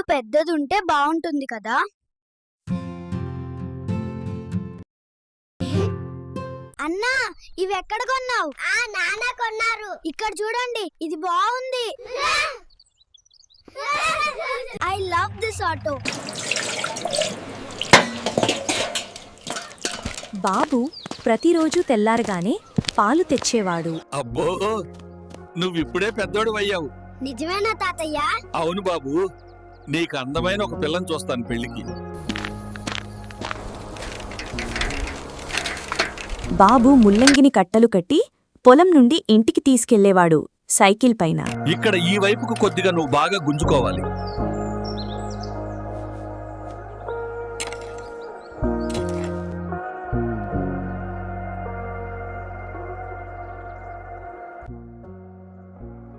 ఇల్లు పెద్దది ఉంటే బాగుంటుంది కదా? అన్నా ఇవి ఎక్కడ కొన్నావు? ఆ నాన్న కొన్నారు. ఇక్కడ చూడండి ఇది బాగుంది ఐ లవ్ దిస్ ఆటో బాబు ప్రతిరోజు తెల్లారగానే పాలు తెచ్చేవాడు. అబ్బో నువ్విప్పుడే పెద్దోడు అయ్యావు నిజమేనా తాతయ్య? అవును బాబు. నీకు అందమైన ఒక పిల్లని చూస్తాను పెళ్ళికి బాబు ముల్లంగిని కట్టలు కట్టి పొలం నుండి ఇంటికి తీసుకెళ్ళేవాడు సైకిల్ పైన. ఇక్కడ ఈ వైపుకు కొద్దిగా నువ్వు బాగా గుంజుకోవాలి.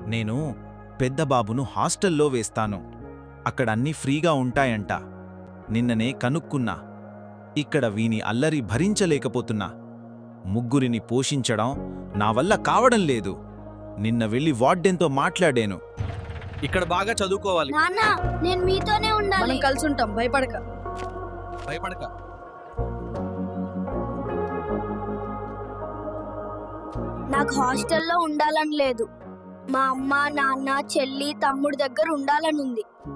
నేను పెద్ద బాబును హాస్టల్లో వేస్తాను. అక్కడ అన్నీ ఫ్రీగా ఉంటాయంట. నిన్ననే కనుక్కున్నా. ఇక్కడ వీని అల్లరి భరించలేకపోతున్నా. ముగ్గురిని పోషించడం నా వల్ల కావడం లేదు. నిన్న వెళ్ళి వార్డెన్తో మాట్లాడాను. ఇక్కడ బాగా చదువుకోవాలి. నాన్న నేను మీతోనే ఉండాలి. మనం కలిసి ఉంటాం భయపడక. భయపడక. నాకు హాస్టల్లో ఉండాలని లేదు. మా అమ్మ నాన్న చెల్లి తమ్ముడి దగ్గర ఉండాలని ఉంది నా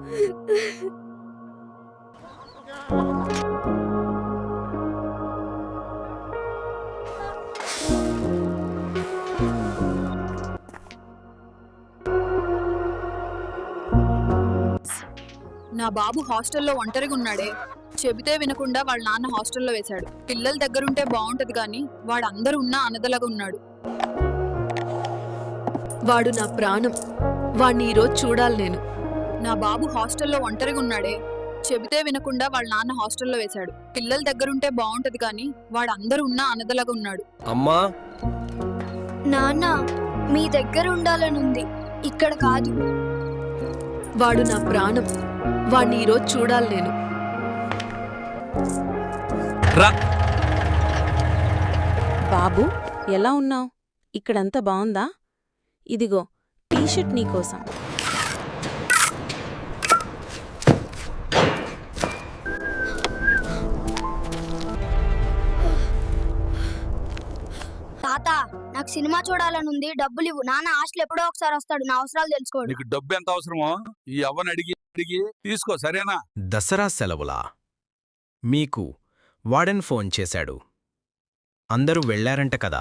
బాబు హాస్టల్లో ఒంటరిగా ఉన్నాడే. చెబితే వినకుండా వాళ్ళ నాన్న హాస్టల్లో వేశాడు. పిల్లల దగ్గరుంటే బాగుంటది కానీ వాడు అందరూ ఉన్నా అనదలాగా ఉన్నాడు. వాడు నా ప్రాణం. వాణ్ణి ఈరోజు చూడాలి నేను. నా బాబు హాస్టల్లో ఒంటరిగా ఉన్నాడే. చెబితే వినకుండా వాళ్ళ నాన్న హాస్టల్లో వేశాడు. పిల్లల దగ్గరుంటే బాగుంటది కానీ వాడు అందరూ ఉన్నా అనదలాగా ఉన్నాడు. అమ్మా! నాన్న మీ దగ్గర ఉండాలని ఉంది ఇక్కడ కాదు. వాడు నా ప్రాణం. వాణ్ణి ఈరోజు చూడాలి నేను. రా! బాబు ఎలా ఉన్నావ్? ఇక్కడంతా బావుందా? ఇదిగో టీషర్ట్ నీకోసం తాత నాకు సినిమా చూడాలని ఉంది డబ్బులు ఇవ్వు. నాన్న హాస్టల్ ఎప్పుడో ఒకసారి వస్తాడు నా అవసరాలు తెలుసుకోడు. నీకు డబ్బు ఎంత అవసరమో ఈ అవ్వని అడిగి అడిగి తీసుకో సరేనా? దసరా సెలవులా? మీకు వాడెన్ ఫోన్ చేశాడు. అందరూ వెళ్ళారంట కదా.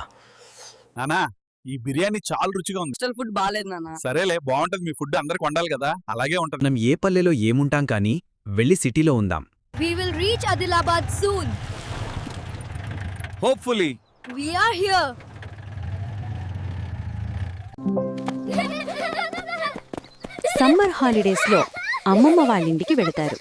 నానా ఈ బిర్యానీ చాలా రుచిగా ఉంది. హాస్టల్ ఫుడ్ బాగాలేదు నాన్న సరేలే బాగుంటది మీ ఫుడ్ అందరికి వండాలి కదా. అలాగే ఉంటది. మనం ఏ పల్లెలో ఏముంటాం కానీ వెళ్ళి సిటీలో ఉందాం. We will reach Adilabad soon hopefully we are here summer హాలిడేస్లో అమ్మమ్మ వాళ్ళింటికి వెళతారు.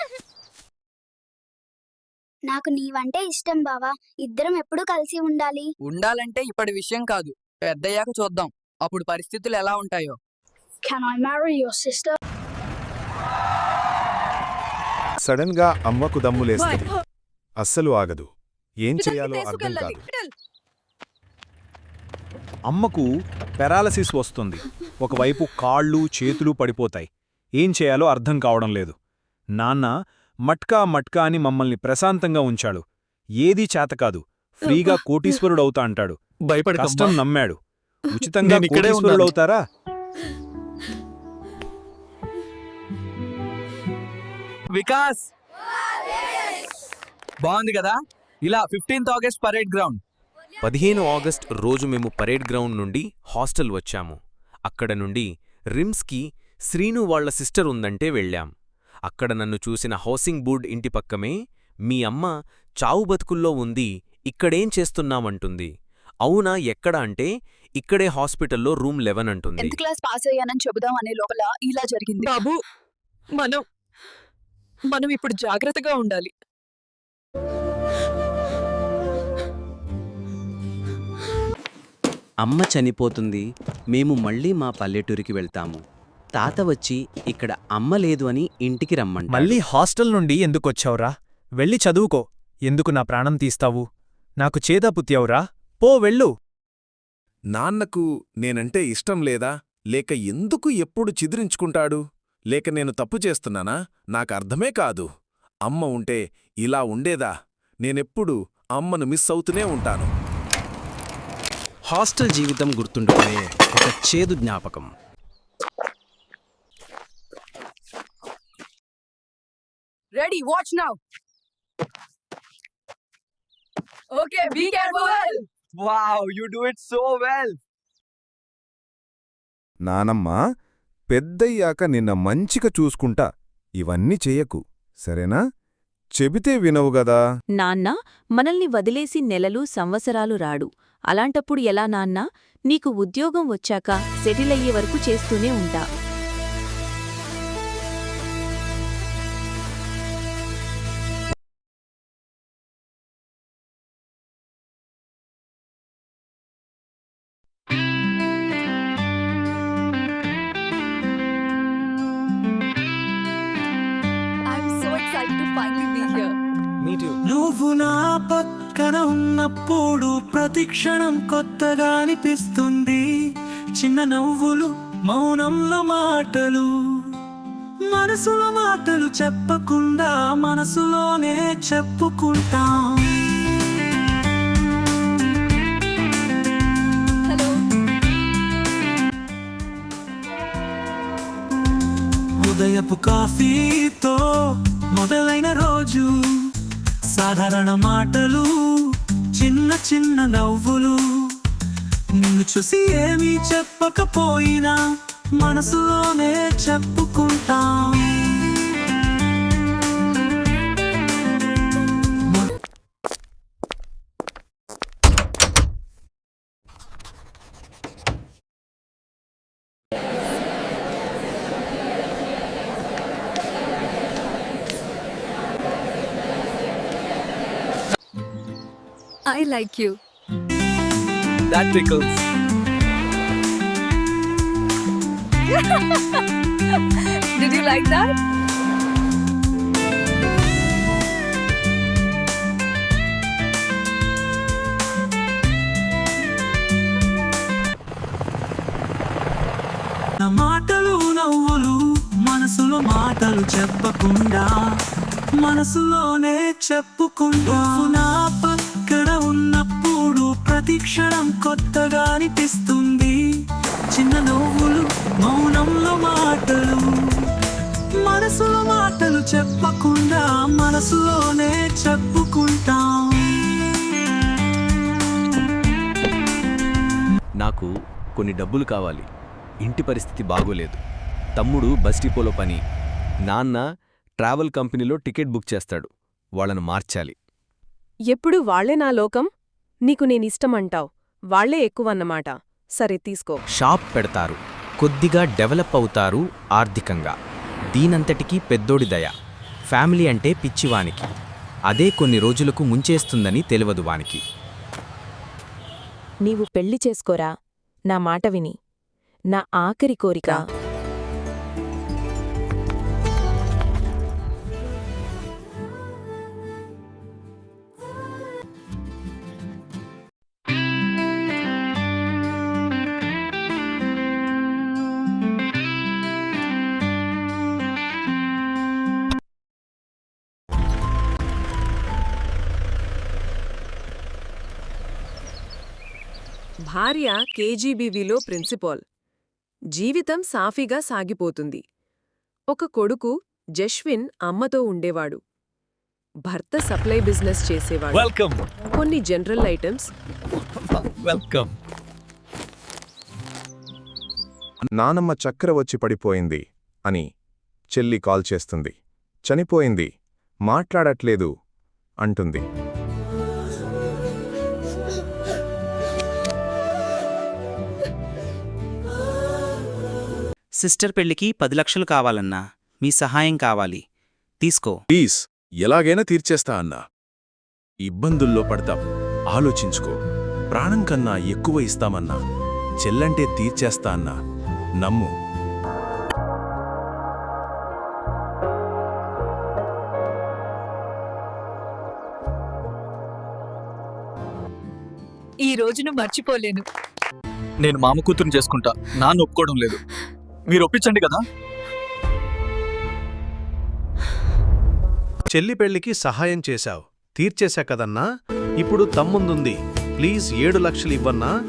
నాకు నీవంటే ఇష్టం బావా. ఇద్దరం ఎప్పుడు కలిసి ఉండాలి. ఉండాలంటే ఇప్పటి విషయం కాదు. పెద్దయ్యాక చూద్దాం. అప్పుడు పరిస్థితులు ఎలా ఉంటాయో. Can I marry your sister సడన్గా అమ్మకు దమ్ములేస్తుంది అస్సలు ఆగదు. ఏం చేయాలో అర్థం కాదు. అమ్మకు పెరాలసిస్ వస్తుంది. ఒకవైపు కాళ్ళు చేతులు పడిపోతాయి. ఏం చేయాలో అర్థం కావడం లేదు. నాన్న మట్కా మట్కా అని మమ్మల్ని ప్రశాంతంగా ఉంచాడు. ఏదీ చేతకాదు ఫ్రీగా కోటీశ్వరుడవుతా అంటాడు. కష్టం నమ్మాడు. ఉచితంగా. కోటీశ్వరుడవుతారా? వికాస్! బాగుంది కదా? ఇలా ఫిఫ్టీన్త్ ఆగస్ట్ పరేడ్ గ్రౌండ్. పదిహేను ఆగస్ట్ రోజు మేము పరేడ్ గ్రౌండ్ నుండి హాస్టల్ వచ్చాము. అక్కడ నుండి రిమ్స్కి శ్రీను వాళ్ళ సిస్టర్ ఉందంటే వెళ్ళాం. అక్కడ నన్ను చూసిన హౌసింగ్ బోర్డ్ ఇంటి పక్కమే మీ అమ్మ చావు బతుకుల్లో ఉంది ఇక్కడేం చేస్తున్నామంటుంది. అవునా ఎక్కడ అంటే ఇక్కడే హాస్పిటల్లో రూమ్ లెవెన్ అంటుంది. టెన్త్ క్లాస్ పాస్ అయ్యానని చెబుదాం అనే లోపల ఇలా జరిగింది. బాబు మనం మనం ఇప్పుడు జాగ్రత్తగా ఉండాలి. అమ్మ చనిపోతుంది మేము మళ్ళీ మా పల్లెటూరికి వెళ్తాము. తాత వచ్చి ఇక్కడ అమ్మ లేదు అని ఇంటికి రమ్మంటాడు. మళ్ళీ హాస్టల్ నుండి ఎందుకొచ్చావురా? వెళ్ళి చదువుకో. ఎందుకు నా ప్రాణం తీస్తావు? నాకు చేదా పుత్యావురా పో వెళ్ళు. నాన్నకు నేనంటే ఇష్టం లేదా? లేక ఎందుకు ఎప్పుడు చిదిరించుకుంటాడు? లేక నేను తప్పు చేస్తున్నానా? నాకు అర్థమే కాదు. అమ్మ ఉంటే ఇలా ఉండేదా? నేనెప్పుడు అమ్మను మిస్ అవుతూనే ఉంటాను. హాస్టల్ జీవితం గుర్తుండిపోయే ఒక చేదు జ్ఞాపకం. Ready watch now okay be careful wow you do it so well నానమ్మ పెద్దయ్యాక నిన్న మంచిగా చూసుకుంటా. ఇవన్నీ చెయ్యకు. సరేనా? చెబితే వినవు గదా? నాన్న మనల్ని వదిలేసి నెలలు సంవత్సరాలు రాడు. అలాంటప్పుడు ఎలా నాన్నా? నీకు ఉద్యోగం వచ్చాక సెటిల్ అయ్యే వరకు చేస్తూనే ఉంటా. నువ్వు నా పక్కన ఉన్నప్పుడు ప్రతి క్షణం కొత్తగా అనిపిస్తుంది. చిన్న నవ్వులు మౌనంలో మాటలు మనసులో మాటలు చెప్పకుండా మనసులోనే చెప్పుకుంటాం. ఉదయపు కాఫీతో సాధారణ మాటలు చిన్న చిన్న నవ్వులు. నిన్ను చూసి ఏమీ చెప్పకపోయినా మనసులోనే చెప్పుకుంటాం. I like you that tickles did you like that నా మాటలు నవ్వులు మనసులో మాటలు చెప్పకుండా మనసులోనే చెప్పుకుంటా. ప్రతి క్షణం కొత్తగా అనిపిస్తుంది. చిన్న నవ్వులు మౌనంలో మాటలు. మనసులో మాటలు చెప్పకుండా మనసులోనే చెప్పుకుంటాం. నాకు కొన్ని డబ్బులు కావాలి. ఇంటి పరిస్థితి బాగోలేదు. తమ్ముడు బస్ డిపోలో పని. నాన్న ట్రావెల్ కంపెనీలో టికెట్ బుక్ చేస్తాడు. వాళ్ళను మార్చాలి. ఎప్పుడు వాళ్ళే నా లోకం? నీకు నేనిష్టమంటావ్. వాళ్ళే ఎక్కువన్నమాట. సరే తీసుకో. షాప్ పెడతారు. కొద్దిగా డెవలప్ అవుతారు ఆర్థికంగా. దీనంతటికీ పెద్దోడి దయ. ఫ్యామిలీ అంటే పిచ్చివానికి. అదే కొన్ని రోజులకు ముంచేస్తుందని తెలియదు వానికి. నీవు పెళ్ళి చేసుకోరా? నా మాట విని. నా ఆఖరి కోరిక. భార్య కేజీబీవీలో ప్రిన్సిపాల్. జీవితం సాఫీగా సాగిపోతుంది. ఒక కొడుకు జష్విన్ అమ్మతో ఉండేవాడు. భర్త సప్లై బిజినెస్ చేసేవాడు. వెల్కమ్. కొన్ని జనరల్ ఐటమ్స్. వెల్కమ్. నానమ్మ చక్కెర వచ్చి పడిపోయింది అని చెల్లి కాల్ చేస్తుంది. చనిపోయింది. మాట్లాడట్లేదు అంటుంది. సిస్టర్ పెళ్ళికి పది లక్షలు కావాలన్నా మీ సహాయం కావాలి. తీసుకో. ప్లీజ్ ఎలాగైనా తీర్చేస్తా అన్నా. ఇబ్బందుల్లో పడతాం. ఆలోచించుకో. ప్రాణం కన్నా ఎక్కువ ఇస్తామన్నా. చెల్లంటే తీర్చేస్తా అన్నా. నమ్ము. ఈ రోజును మర్చిపోలేను. నేను మామ కూతురుని చేసుకుంటా. నాన్న ఒప్పుకోవడం లేదు. మీరు ఒప్పించండి కదా? చెల్లి పెళ్ళికి సహాయం చేశావు. తీర్చేశా కదన్నా? ఇప్పుడు తమ్ముందుంది. ప్లీజ్ ఏడు లక్షలు ఇవ్వన్నా?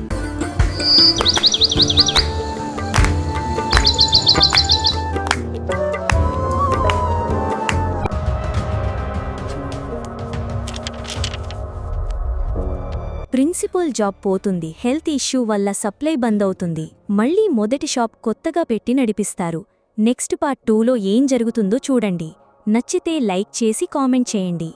ప్రిన్సిపల్ జాబ్ పోతుంది. హెల్త్ ఇష్యూ వల్ల సప్లై బంద్ అవుతుంది. మళ్ళీ మొదటి షాప్ కొత్తగా పెట్టి నడిపిస్తారు. నెక్స్ట్ పార్ట్ టూలో ఏం జరుగుతుందో చూడండి. నచ్చితే లైక్ చేసి కామెంట్ చేయండి.